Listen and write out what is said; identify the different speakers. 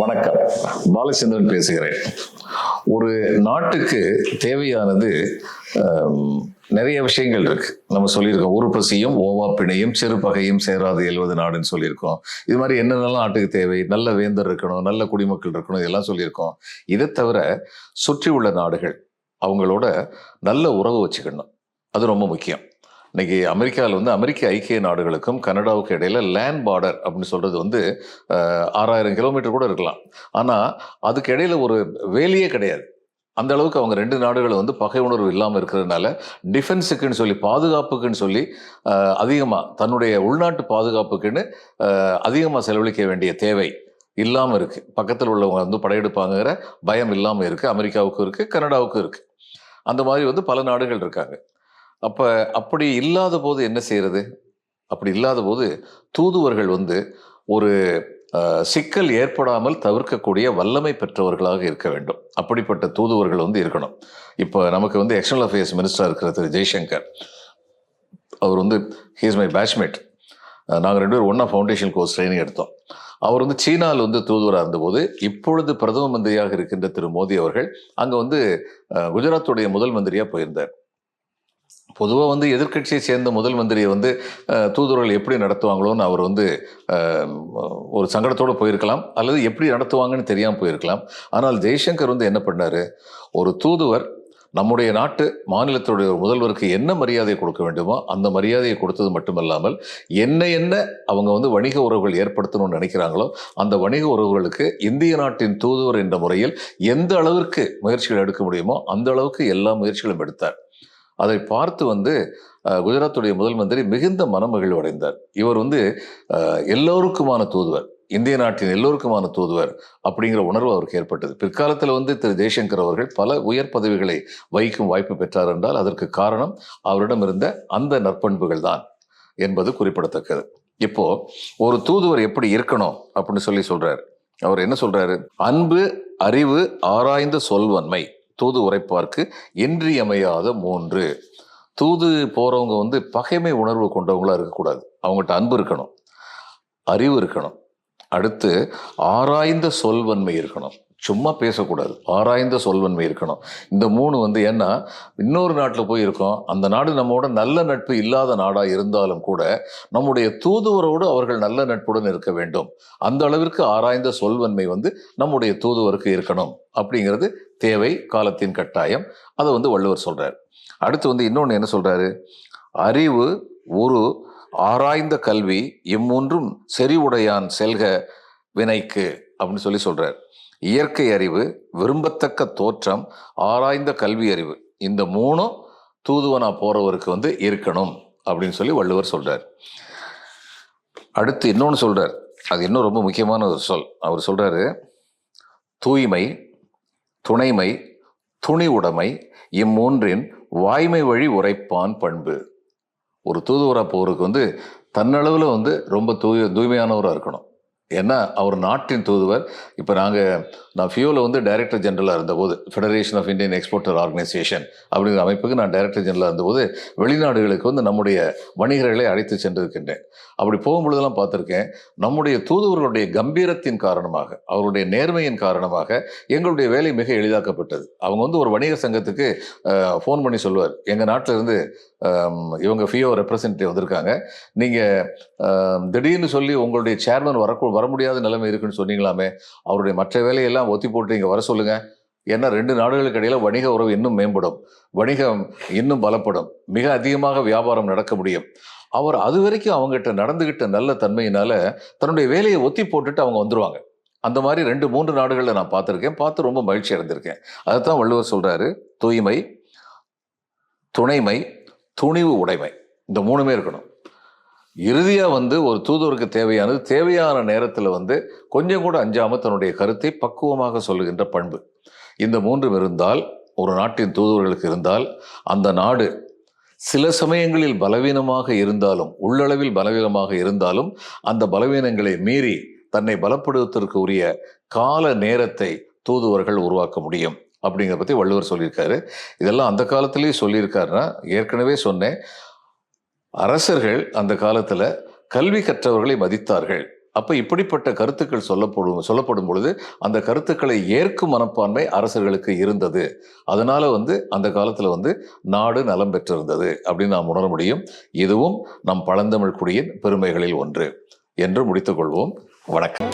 Speaker 1: வணக்கம். பாலச்சந்திரன் பேசுகிறேன். ஒரு நாட்டுக்கு தேவையானது நிறைய விஷயங்கள் இருக்கு. நம்ம சொல்லியிருக்கோம் உருப்பசியும் ஓவா பிணையும் சிறு பகையும் சேராது எழுவது நாடுன்னு சொல்லியிருக்கோம். இது மாதிரி என்னென்னலாம் நாட்டுக்கு தேவை? நல்ல வேந்தர் இருக்கணும் நல்ல குடிமக்கள் இருக்கணும் இதெல்லாம் சொல்லியிருக்கோம். இதை தவிர சுற்றி உள்ள நாடுகள் அவங்களோட நல்ல உறவு வச்சுக்கணும். அது ரொம்ப முக்கியம். இன்னைக்கு அமெரிக்காவில் வந்து அமெரிக்க ஐக்கிய நாடுகளுக்கும் கனடாவுக்கும் இடையில லேண்ட் பார்டர் அப்படின்னு சொல்றது வந்து ஆறாயிரம் கிலோமீட்டர் கூட இருக்கலாம். ஆனால் அதுக்கு இடையில ஒரு வேலியே கிடையாது. அந்த அளவுக்கு அவங்க ரெண்டு நாடுகளும் வந்து பகை உணர்வு இல்லாமல் இருக்கிறதுனால டிஃபென்ஸுக்குன்னு சொல்லி பாதுகாப்புக்குன்னு சொல்லி அதிகமாக தன்னுடைய உள்நாட்டு பாதுகாப்புக்குன்னு அதிகமாக செலவழிக்க வேண்டிய தேவை இல்லாமல் இருக்குது பக்கத்தில் உள்ளவங்க வந்து படையெடுப்பாங்கிற பயம் இல்லாமல் இருக்குது அமெரிக்காவுக்கும் இருக்குது கனடாவுக்கும் இருக்குது அந்த மாதிரி வந்து பல நாடுகள் இருக்காங்க. அப்போ அப்படி இல்லாத போது என்ன செய்கிறது அப்படி இல்லாத போது தூதுவர்கள் வந்து ஒரு சிக்கல் ஏற்படாமல் தவிர்க்கக்கூடிய வல்லமை பெற்றவர்களாக இருக்க வேண்டும். அப்படிப்பட்ட தூதுவர்கள் வந்து இருக்கணும். இப்போ நமக்கு வந்து எக்ஸ்டர்னல் அஃபேர்ஸ் மினிஸ்டராக இருக்கிற திரு ஜெய்சங்கர் அவர் வந்து ஹீஸ் மை பேட்ச்மேட் நாங்கள் ரெண்டு பேரும் ஒன்றா ஃபவுண்டேஷன் கோர்ஸ் ட்ரைனிங் எடுத்தோம். அவர் வந்து சீனாவில் வந்து தூதுவராக இருந்தபோது இப்பொழுது பிரதம மந்திரியாக இருக்கின்ற திரு மோடி அவர்கள் அங்கே வந்து குஜராத்துடைய முதல் மந்திரியாக போயிருந்தார். பொதுவாக வந்து எதிர்க்கட்சியை சேர்ந்த முதல் மந்திரியை வந்து தூதுவர்கள் எப்படி நடத்துவாங்களோன்னு அவர் வந்து ஒரு சங்கடத்தோடு போயிருக்கலாம். அல்லது எப்படி நடத்துவாங்கன்னு தெரியாமல் போயிருக்கலாம். ஆனால் ஜெய்சங்கர் வந்து என்ன பண்ணார்? ஒரு தூதுவர் நம்முடைய நாட்டு மாநிலத்துடைய முதல்வருக்கு என்ன மரியாதை கொடுக்க வேண்டுமோ அந்த மரியாதையை கொடுத்தது மட்டுமல்லாமல் என்ன என்ன அவங்க வந்து வணிக உறவுகள் ஏற்படுத்தணும்னு நினைக்கிறாங்களோ அந்த வணிக உறவுகளுக்கு இந்திய நாட்டின் தூதுவர் என்ற முறையில் எந்த அளவிற்கு முயற்சிகள் எடுக்க முடியுமோ அந்த அளவுக்கு எல்லா முயற்சிகளும் எடுத்தார். அதை பார்த்து வந்து குஜராத்துடைய முதல் மந்திரி மிகுந்த மனமகிழ்வு அடைந்தார் இவர் வந்து எல்லோருக்குமான தூதுவர் இந்திய நாட்டின் எல்லோருக்குமான தூதுவர் அப்படிங்கிற உணர்வு அவருக்கு ஏற்பட்டது. பிற்காலத்தில் வந்து திரு ஜெய்சங்கர் அவர்கள் பல உயர் பதவிகளை வகிக்கும் வாய்ப்பு பெற்றார் என்றால் அதற்கு காரணம் அவரிடம் இருந்த அந்த நற்பண்புகள் தான் என்பது குறிப்பிடத்தக்கது. இப்போ ஒரு தூதுவர் எப்படி இருக்கணும் அப்படின்னு சொல்லி சொல்றாரு. அவர் என்ன சொல்றாரு? அன்பு அறிவு ஆராய்ந்த சொல்வன்மை. தூது உரைப்பார்க்கு இன்றியமையாத மூன்று. தூது போகிறவங்க வந்து பகைமை உணர்வு கொண்டவங்களாக இருக்கக்கூடாது. அவங்ககிட்ட அன்பு இருக்கணும் அறிவு இருக்கணும். அடுத்து ஆராய்ந்த சொல்வன்மை இருக்கணும். சும்மா பேசக்கூடாது. ஆராய்ந்த சொல்வன்மை இருக்கணும். இந்த மூணு வந்து ஏன்னா இன்னொரு நாட்டில் போய் இருக்கோம் அந்த நாடு நம்மோட நல்ல நட்பு இல்லாத நாடாக இருந்தாலும் கூட நம்முடைய தூதுவரோடு அவர்கள் நல்ல நட்புடன் இருக்க வேண்டும். அந்த அளவிற்கு ஆராய்ந்த சொல்வன்மை வந்து நம்முடைய தூதுவருக்கு இருக்கணும். அப்படிங்கிறது தேவை காலத்தின் கட்டாயம். அதை வந்து வள்ளுவர் சொல்கிறார் அடுத்து வந்து இன்னொன்று என்ன சொல்கிறாரு அறிவு ஒரு ஆராய்ந்த கல்வி இம்மூன்றும் செறிவுடையான் செல்க வினைக்கு அப்படின்னு சொல்லி சொல்கிறார் இயற்கை அறிவு விரும்பத்தக்க தோற்றம் ஆராய்ந்த கல்வி அறிவு. இந்த மூணும் தூதுவனா போறவருக்கு வந்து இருக்கணும் அப்படின்னு சொல்லி வள்ளுவர் சொல்றார். அடுத்து இன்னொன்று சொல்றார். அது இன்னும் ரொம்ப முக்கியமான ஒரு சொல். அவர் சொல்றாரு தூய்மை துணைமை துணி உடைமை இம்மூன்றின் வாய்மை வழி உரைப்பான் பண்பு. ஒரு தூதுவரா போறதுக்கு வந்து தன்னளவில் வந்து ரொம்ப தூய தூய்மையானவராக இருக்கணும். ஏன்னா அவர் நாட்டின் தூதுவர். இப்போ நாங்கள் நான் ஃபியோவில் வந்து டைரக்டர் ஜெனரலாக இருந்தபோது federation of Indian exporter organisation அப்படிங்கிற அமைப்புக்கு நான் டைரக்டர் ஜெனரலாக இருந்தபோது வெளிநாடுகளுக்கு வந்து நம்முடைய வணிகர்களை அழைத்து சென்றிருக்கின்றேன். அப்படி போகும்பொழுதெல்லாம் பார்த்துருக்கேன் நம்முடைய தூதுவர்களுடைய கம்பீரத்தின் காரணமாக அவருடைய நேர்மையின் காரணமாக எங்களுடைய வேலை மிக எளிதாக்கப்பட்டது. அவங்க வந்து ஒரு வணிக சங்கத்துக்கு ஃபோன் பண்ணி சொல்லுவார் எங்கள் நாட்டில் இருந்து இவங்க ஃபியோ ரெப்ரசன்டேட்டிவ் வந்திருக்காங்க. நீங்கள் திடீர்னு சொல்லி உங்களுடைய சேர்மன் வரக்கூ வர முடியாத நிலைமை இருக்குன்னு சொன்னீங்களாமே அவருடைய மற்ற வேலையெல்லாம் ஒத்தி போட்டு இங்கே வர சொல்லுங்கள் ஏன்னா ரெண்டு நாடுகளுக்கு இடையில் வணிக உறவு இன்னும் மேம்படும். வணிகம் இன்னும் பலப்படும். மிக அதிகமாக வியாபாரம் நடக்க முடியும். அவர் அது வரைக்கும் அவங்ககிட்ட நடந்துகிட்ட நல்ல தன்மையினால தன்னுடைய வேலையை ஒத்தி போட்டுட்டு அவங்க வந்துருவாங்க. அந்த மாதிரி ரெண்டு மூன்று நாடுகளில் நான் பார்த்துருக்கேன். பார்த்து ரொம்ப மகிழ்ச்சி அடைந்திருக்கேன். அதுதான் வள்ளுவர் சொல்கிறாரு தூய்மை துணைமை துணிவு உடைமை. இந்த மூணுமே இருக்கணும். இறுதியாக வந்து ஒரு தூதுவருக்கு தேவையானது தேவையான நேரத்தில் வந்து கொஞ்சம் கூட அஞ்சாமல் தன்னுடைய கருத்தை பக்குவமாக சொல்லுகின்ற பண்பு. இந்த மூன்றும் இருந்தால் ஒரு நாட்டின் தூதுவர்களுக்கு இருந்தால் அந்த நாடு சில சமயங்களில் பலவீனமாக இருந்தாலும் உள்ளளவில் பலவீனமாக இருந்தாலும் அந்த பலவீனங்களை மீறி தன்னை பலப்படுத்துவதற்கு உரிய கால நேரத்தை தூதுவர்கள் உருவாக்க முடியும். அப்படிங்கிறத பற்றி வள்ளுவர் சொல்லியிருக்காரு. இதெல்லாம் அந்த காலத்திலேயே சொல்லியிருக்காருன்னா ஏற்கனவே சொன்னேன். அரசர்கள் அந்த காலத்தில் கல்வி கற்றவர்களை மதித்தார்கள். அப்போ இப்படிப்பட்ட கருத்துக்கள் சொல்லப்படும் சொல்லப்படும் பொழுது அந்த கருத்துக்களை ஏற்கும் மனப்பான்மை அரசர்களுக்கு இருந்தது. அதனால் வந்து அந்த காலத்தில் வந்து நாடு நலம் பெற்றிருந்தது அப்படின்னு நாம் உணர முடியும். இதுவும் நம் பழந்தமிழ் குடியின் பெருமைகளில் ஒன்று. என்று முடித்துக்கொள்வோம் வணக்கம்.